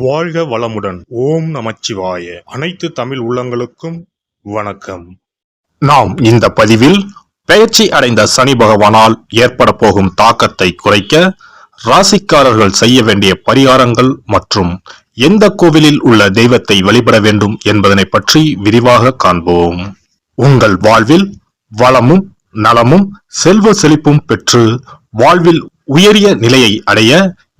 வாழ்க வளமுடன். ஓம் நமச்சிவாய. அனைத்து தமிழ் உள்ளங்களுக்கும் வணக்கம். நாம் இந்த பதிவில் பெயர்ச்சி அடைந்த சனி பகவானால் ஏற்பட போகும் தாக்கத்தை குறைக்க ராசிக்காரர்கள் செய்ய வேண்டிய பரிகாரங்கள் மற்றும் எந்த கோவிலில் உள்ள தெய்வத்தை வழிபட வேண்டும் என்பதனை பற்றி விரிவாக காண்போம். உங்கள் வாழ்வில் வளமும் நலமும் செல்வ செழிப்பும் பெற்று வாழ்வில் உயரிய நிலையை அடைய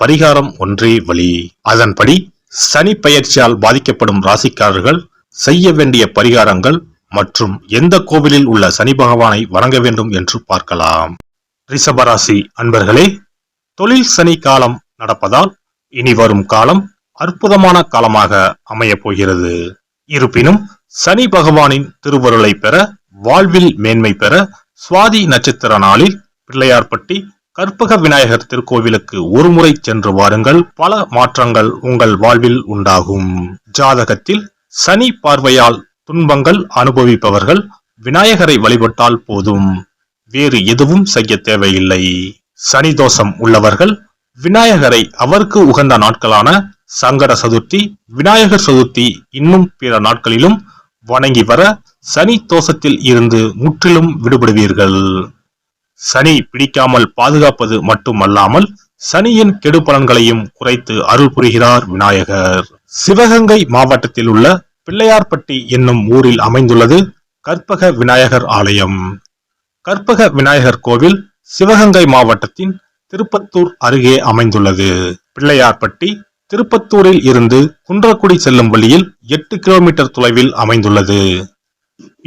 பரிகாரம் ஒன்றே வழி. அதன்படி சனி பயிற்சியால் பாதிக்கப்படும் ராசிக்காரர்கள் செய்ய வேண்டிய பரிகாரங்கள் மற்றும் எந்த கோவிலில் உள்ள சனி பகவானை வணங்க வேண்டும் என்று பார்க்கலாம். ரிஷபராசி அன்பர்களே தொழில் சனி காலம் நடப்பதால் இனி வரும் காலம் அற்புதமான காலமாக அமையப் போகிறது. இருப்பினும் சனி பகவானின் திருவருளை பெற வாழ்வில் மேன்மை பெற சுவாதி நட்சத்திர நாளில் பிள்ளையார்பட்டி கற்பக விநாயகர் திருக்கோவிலுக்கு ஒருமுறை சென்று வாருங்கள். பல மாற்றங்கள் உங்கள் வாழ்வில் உண்டாகும். ஜாதகத்தில் சனி பார்வையால் துன்பங்கள் அனுபவிப்பவர்கள் விநாயகரை வழிபட்டால் போதும். வேறு எதுவும் செய்ய தேவையில்லை. சனி தோஷம் உள்ளவர்கள் விநாயகரை அவருக்கு உகந்த நாட்களான சங்கட சதுர்த்தி விநாயகர் சதுர்த்தி இன்னும் பிற நாட்களிலும் வணங்கி வர சனி தோஷத்தில் இருந்து முற்றிலும் விடுபடுவீர்கள். சனி பிடிக்காமல் பாதுகாப்பது மட்டுமல்லாமல் சனியின் கெடு பலன்களையும் குறைத்து அருள் புரிகிறார் விநாயகர். சிவகங்கை மாவட்டத்தில் உள்ள பிள்ளையார்பட்டி என்னும் ஊரில் அமைந்துள்ளது கற்பக விநாயகர் ஆலயம். கற்பக விநாயகர் கோவில் சிவகங்கை மாவட்டத்தின் திருப்பத்தூர் அருகே அமைந்துள்ளது. பிள்ளையார்பட்டி திருப்பத்தூரில் இருந்து குன்றக்குடி செல்லும் வழியில் எட்டு கிலோமீட்டர் தொலைவில் அமைந்துள்ளது.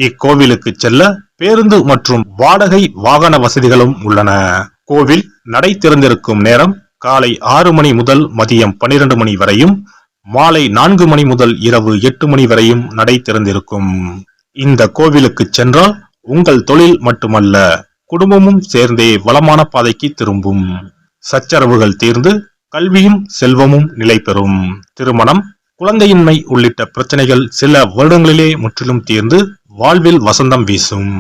இக்கோவிலுக்கு செல்ல பேருந்து மற்றும் வாடகை வாகன வசதிகளும் உள்ளன. கோவில் நடை திறந்திருக்கும் நேரம் காலை ஆறு மணி முதல் மதியம் பனிரெண்டு மணி வரையும் மாலை நான்கு மணி முதல் இரவு எட்டு மணி வரையும் நடை திறந்திருக்கும். இந்த கோவிலுக்கு சென்றால் உங்கள் தொழில் மட்டுமல்ல குடும்பமும் சேர்ந்தே வளமான பாதைக்கு திரும்பும். சச்சரவுகள் தீர்ந்து கல்வியும் செல்வமும் நிலைபெறும் திருமணம் குழந்தையின்மை உள்ளிட்ட பிரச்சனைகள் சில வருடங்களிலே முற்றிலும் தீர்ந்து வாழ்வில் வசந்தம் வீசும்.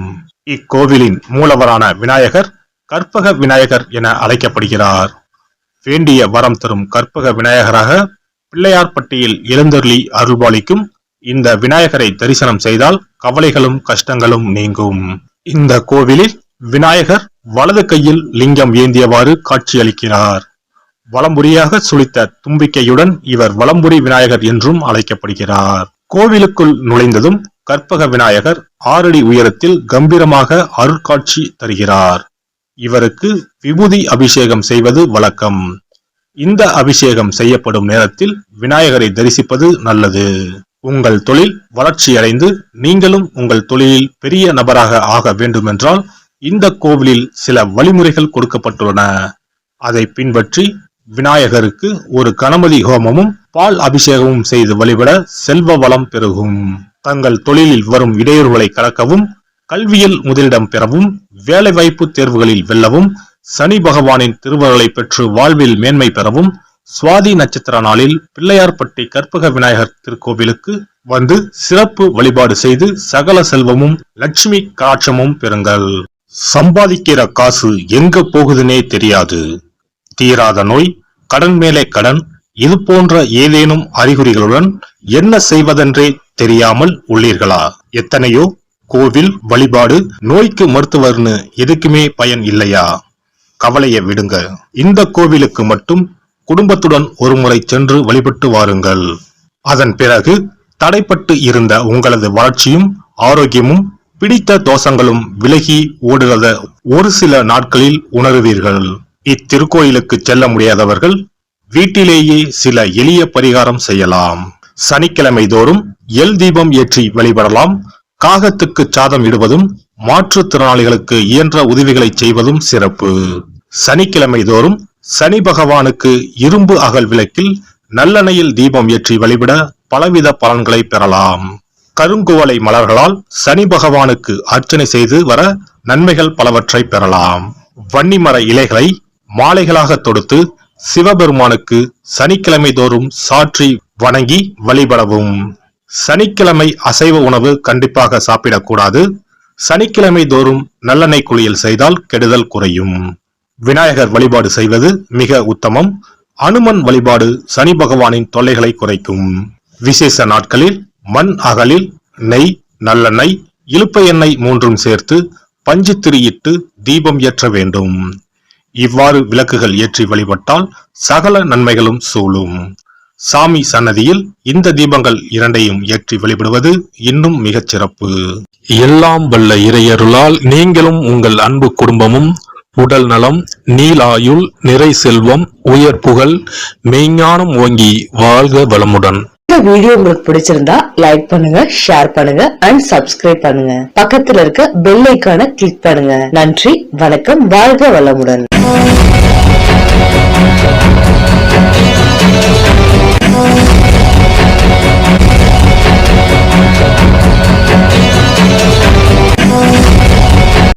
இக்கோவிலின் மூலவரான விநாயகர் கற்பக விநாயகர் என அழைக்கப்படுகிறார். வேண்டிய வரம் தரும் கற்பக விநாயகராக பிள்ளையார்பட்டியில் எழுந்தருளி அருள்பாலிக்கும் இந்த விநாயகரை தரிசனம் செய்தால் கவலைகளும் கஷ்டங்களும் நீங்கும். இந்த கோவிலில் விநாயகர் வலது கையில் லிங்கம் ஏந்தியவாறு காட்சியளிக்கிறார். வலம்புரியாக சுழித்த தும்பிக்கையுடன் இவர் வலம்புரி விநாயகர் என்றும் அழைக்கப்படுகிறார். கோவிலுக்குள் நுழைந்ததும் கற்பக விநாயகர் ஆறடி உயரத்தில் கம்பீரமாக அருட்காட்சி தருகிறார். இவருக்கு விபூதி அபிஷேகம் செய்வது வழக்கம். இந்த அபிஷேகம் செய்யப்படும் நேரத்தில் விநாயகரை தரிசிப்பது நல்லது. உங்கள் தொழில் வளர்ச்சியடைந்து நீங்களும் உங்கள் தொழிலில் பெரிய நபராக ஆக வேண்டுமென்றால் இந்த கோவிலில் சில வழிமுறைகள் கொடுக்கப்பட்டுள்ளன. அதை பின்பற்றி விநாயகருக்கு ஒரு கணபதி ஹோமமும் பால் அபிஷேகமும் செய்து வழிபட செல்வ வளம் பெருகும். தங்கள் தொழிலில் வரும் இடையூறுகளை கடக்கவும் கல்வியில் முதலிடம் பெறவும் வேலைவாய்ப்பு தேர்வுகளில் வெல்லவும் சனி பகவானின் திருவருளை பெற்று வாழ்வில் மேன்மை பெறவும் சுவாதி நட்சத்திர நாளில் பிள்ளையார்பட்டி கற்பக விநாயகர் திருக்கோவிலுக்கு வந்து சிறப்பு வழிபாடு செய்து சகல செல்வமும் லட்சுமி கடாட்சமும் பெறுங்கள். சம்பாதிக்கிற காசு எங்க போகுதுன்னே தெரியாது. தீராத நோய் கடன் மேலே கடன் இது போன்ற ஏதேனும் அறிகுறிகளுடன் என்ன செய்வதென்றே தெரியாமல் உள்ளீர்களா? எத்தனையோ கோவில் வழிபாடு நோய்க்கு மருத்துவர்னு எதுக்குமே பயன் இல்லையா? கவலைய விடுங்க. இந்த கோவிலுக்கு மட்டும் குடும்பத்துடன் ஒருமுறை சென்று வழிபட்டு வாருங்கள். அதன் பிறகு தடைப்பட்டு இருந்த உங்களது வளர்ச்சியும் ஆரோக்கியமும் பிடித்த தோஷங்களும் விலகி ஓடுகிறத ஒரு சில நாட்களில் உணருவீர்கள். இத்திருக்கோயிலுக்கு செல்ல முடியாதவர்கள் வீட்டிலேயே சில எளிய பரிகாரம் செய்யலாம். சனிக்கிழமை தோறும் எல் தீபம் ஏற்றி வழிபடலாம். காகத்துக்கு சாதம் இடுவதும் மாற்றுத்திறனாளிகளுக்கு இயன்ற உதவிகளை செய்வதும் சிறப்பு. சனிக்கிழமை தோறும் சனி பகவானுக்கு இரும்பு அகல் விளக்கில் நல்லெண்ணையில் தீபம் ஏற்றி வழிபட பலவித பலன்களை பெறலாம். கருங்குவலை மலர்களால் சனி பகவானுக்கு அர்ச்சனை செய்து வர நன்மைகள் பலவற்றை பெறலாம். வன்னிமர இலைகளை மாலைகளாக தொடுத்து சிவபெருமானுக்கு சனிக்கிழமை தோறும் சாற்றி வணங்கி வழிபடவும். சனிக்கிழமை அசைவ உணவு கண்டிப்பாக சாப்பிடக்கூடாது. சனிக்கிழமை தோறும் நல்லெண்ணெய் குளியல் செய்தால் கெடுதல் குறையும். விநாயகர் வழிபாடு செய்வது மிக உத்தமம். அனுமன் வழிபாடு சனி பகவானின் தொல்லைகளை குறைக்கும். விசேஷ நாட்களில் மண் அகலில் நெய் நல்லெண்ணெய் இலுப்பை எண்ணெய் மூன்றும் சேர்த்து பஞ்சு திரியிட்டு தீபம் ஏற்ற வேண்டும். இவ்வாறு விளக்குகள் ஏற்றி வழிபட்டால் சகல நன்மைகளும் சூழும். சாமி சன்னதியில் இந்த தீபங்கள் இரண்டையும் ஏற்றி வழிபடுவது இன்னும் மிகச் சிறப்பு. எல்லாம் வல்ல இறையருளால் நீங்களும் உங்கள் அன்பு குடும்பமும் உடல் நலம் நீலாயுள் நிறை செல்வம் உயர் புகழ் மெய்ஞானம் ஓங்கி வாழ்க வளமுடன். இந்த வீடியோ உங்களுக்கு பிடிச்சிருந்தா லைக் பண்ணுங்க ஷேர் பண்ணுங்க அண்ட் சப்ஸ்கிரைப் பண்ணுங்க. பக்கத்துல இருக்க பெல் ஐக்கான கிளிக் பண்ணுங்க. நன்றி வணக்கம் வாழ்க வளமுடன்.